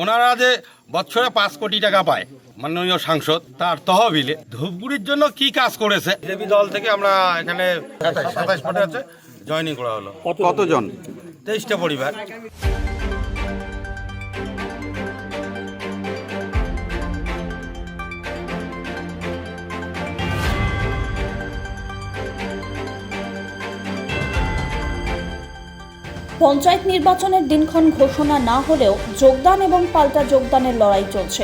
ওনারা যে বছরে পাঁচ কোটি টাকা পায় মাননীয় সাংসদ তার তহবিলে ধূপগুড়ির জন্য কি কাজ করেছে? বিজেপি দল থেকে আমরা এখানে সাতাইশ পদে আছে জয়নিং করা হলো। কতজন? তেইশটা পরিবার। পঞ্চায়েত নির্বাচনের দিনক্ষণ ঘোষণা না হলেও যোগদান এবং পাল্টা যোগদানের লড়াই চলছে।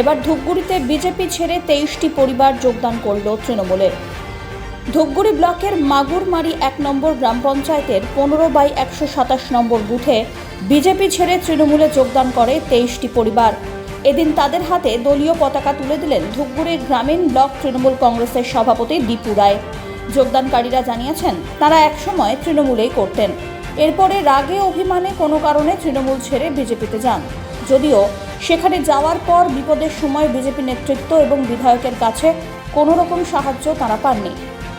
এবার ধূপগুড়িতে বিজেপি ছেড়ে তেইশটি পরিবার যোগদান করল তৃণমূলের। ধূপগুড়ি ব্লকের মাগুরমারি এক নম্বর গ্রাম পঞ্চায়েতের পনেরো বাই একশো সাতাশ নম্বর বুথে বিজেপি ছেড়ে তৃণমূলে যোগদান করে তেইশটি পরিবার। এদিন তাদের হাতে দলীয় পতাকা তুলে দিলেন ধূপগুড়ির গ্রামীণ ব্লক তৃণমূল কংগ্রেসের সভাপতি দীপু রায়। যোগদানকারীরা জানিয়েছেন, তারা একসময় তৃণমূলেই করতেন। এরপরে রাগে অভিমানে কোনো কারণে তৃণমূল ছেড়ে বিজেপিতে যান। যদিও সেখানে যাওয়ার পর বিপদের সময় বিজেপি নেতৃত্ব এবং বিধায়কের কাছে কোনো রকম সাহায্য তারা পাননি।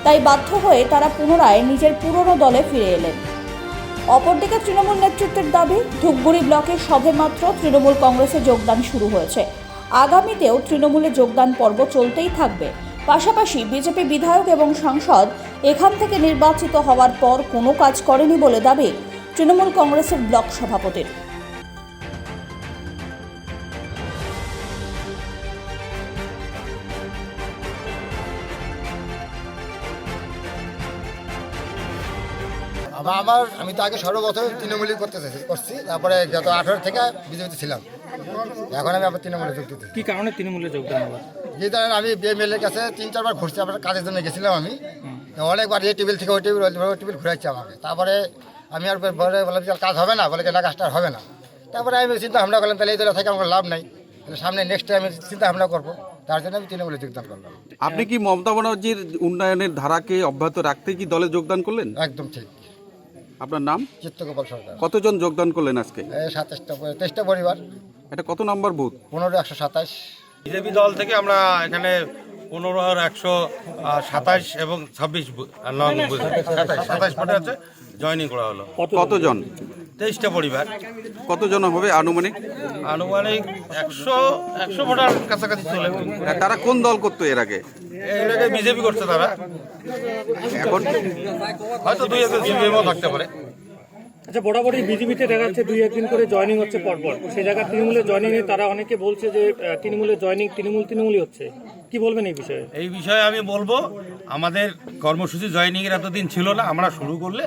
তাই বাধ্য হয়ে তারা পুনরায় নিজের পুরনো দলে ফিরে এলেন। অপরদিকে তৃণমূল নেতৃত্বের দাবি, ধূপগুড়ি ব্লকে সবেমাত্র তৃণমূল কংগ্রেসে যোগদান শুরু হয়েছে। আগামীতেও তৃণমূলে যোগদান পর্ব চলতেই থাকবে। পাশাপাশি বিজেপি বিধায়ক এবং সাংসদ এখান থেকে নির্বাচিত হওয়ার পর কোনো কাজ করেনি বলে দাবি তৃণমূল কংগ্রেসের ব্লক সভাপতির। আবার আমার আমি তো আগে সর্বপ্রথম তৃণমূলই করতে করছি। তারপরে গত আঠারো থেকে বিজেপিতে ছিলাম। এখন আমি আবার তৃণমূলে যোগ দিতে কি কারণে তৃণমূলে যোগদান হলো? যে ধরেন আমি বিএমএল এর কাছে তিন চারবার ঘুরছি আমার কাজের জন্য গেছিলাম আমি। অনেকবার এই টেবিল থেকে ওই টেবিল ওই টেবিল ঘুরাচ্ছি আমাকে। তারপরে আমি আর পরে বললাম যে কাজ হবে না? বলে না কাজটা আর হবে না। তারপরে আমি চিন্তা ভাবনা করলাম তাহলে এই দলে থেকে আমার লাভ নাই। তাহলে সামনে নেক্সট টাইম চিন্তা ভাবনা করব। তার জন্য আমি তৃণমূলে যোগদান করলাম। আপনি কি মমতা ব্যানার্জির উন্নয়নের ধারাকে অব্যাহত রাখতে কি দলে যোগদান করলেন? একদম ঠিক। আপনার নাম? চিত্তগোপাল সরকার। কতজন যোগদান করলেন আজকে? এই সাতাশটা তেইশটা পরিবার। এটা কত নম্বর বুথ? পনেরো একশো সাতাশ। বিজেপি দল থেকে আমরা এখানে পনেরো আর একশো সাতাইশ এবং ছাব্বিশ সাতাইশ পদে আছে জয়েনিং করা হলো। কতজন? তেইশটা পরিবার। কতজন হবে আনুমানিক? আনুমানিক একশো একশো ভোটার কাছাকাছি চলে। তারা কোন দল করতো এর আগে? এটাকে বিজেপি করছে তারা। এখন? হয়তো দুই একজন সিপিএমও থাকতে পারে। আচ্ছা বরাবরই বিজেপিতে দেখা যাচ্ছে দুই একদিন করে জয়েনিং হচ্ছে পরপর। সেই জায়গায় তৃণমূলে জয়েনিং এ তারা অনেকে বলছে যে আহ, তৃণমূলে জয়েনিং তৃণমূল তৃণমূলই হচ্ছে। কি বলবেন এই বিষয়ে? এই বিষয়ে আমি বলব আমাদের কর্মসূচি জয়েনিং এর এতদিন ছিল না আমরা শুরু করলে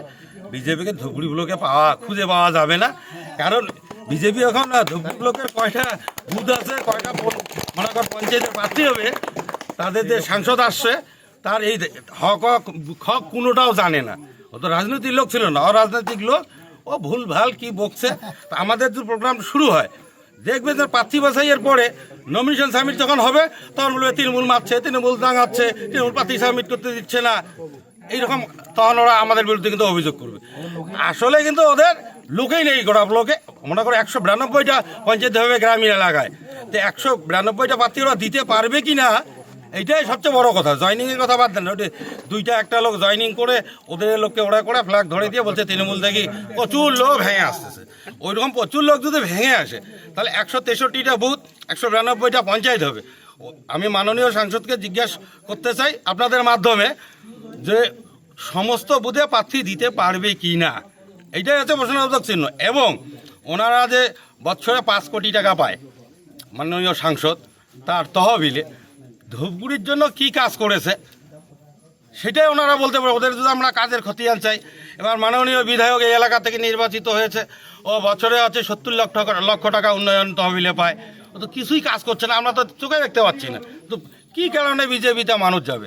বিজেপিকে ধুপগুড়িগুলোকে পাওয়া খুঁজে পাওয়া যাবে না। কারণ বিজেপি এখন ধুপগুড়িগুলোকে কয়টা বুথ আছে কয়টা মনে কর পঞ্চায়েতের প্রার্থী হবে তাদের যে সাংসদ আসছে তার এই হক হক কোনোটাও জানে না। ও তো রাজনৈতিক লোক ছিল না অরাজনৈতিক লোক ও ভুল ভালো কি বকছে? আমাদের যে প্রোগ্রাম শুরু হয়। দেখবে যে প্রার্থী বাছাইয়ের পরে নমিনেশন সাবমিট যখন হবে, তখন বলবে তৃণমূল মারছে, তৃণমূল দাঙাচ্ছে তৃণমূল প্রার্থী সাবমিট করতে দিচ্ছে না। এইরকম তখন ওরা আমাদের বিরুদ্ধে কিন্তু অভিযোগ করবে। আসলে কিন্তু ওদের লোকেই নেই গোটা লোকে মনে করো একশো বিরানব্বইটা পঞ্চায়েত হবে গ্রামীণ এলাকায়। তো একশো বিরানব্বইটা প্রার্থী ওরা দিতে পারবে কি না এইটাই সবচেয়ে বড় কথা। জয়নিং এর কথা বাদ দেন ওটা দুইটা, একটা লোক জয়নিং করে ওদের লোককে ওরা করে ফ্ল্যাগ ধরে দিয়ে বলছে, তৃণমূল থেকে প্রচুর লোক ভেঙে আসতেছে। ওইরকম প্রচুর লোক যদি ভেঙে আসে, তাহলে একশো তেষট্টিটা বুথ একশো বিরানব্বইটা পঞ্চায়েত হবে। আমি মাননীয় সাংসদকে জিজ্ঞাসা করতে চাই আপনাদের মাধ্যমে যে সমস্ত বুধে প্রার্থী দিতে পারবে কি না। এইটাই হচ্ছে প্রশ্নবোধক চিহ্ন। এবং ওনারা যে বছরে পাঁচ কোটি টাকা পায়, মাননীয় সাংসদ, তার তহবিলে ধূপগুড়ির জন্য কি কাজ করেছে? সেটাই ওনারা বলতে পারে। ওদের যদি আমরা কাজের খতিয়ান চাই। এবার মাননীয় বিধায়ক এই এলাকা থেকে নির্বাচিত হয়েছে। ও বছরে আছে সত্তর লক্ষ টাকা লক্ষ টাকা উন্নয়ন তহবিলে পায়। ও তো কিছুই কাজ করছে না। আমরা তো চোখে দেখতে পাচ্ছি না। তো কী কারণে বিজেপিতে মানুষ যাবে?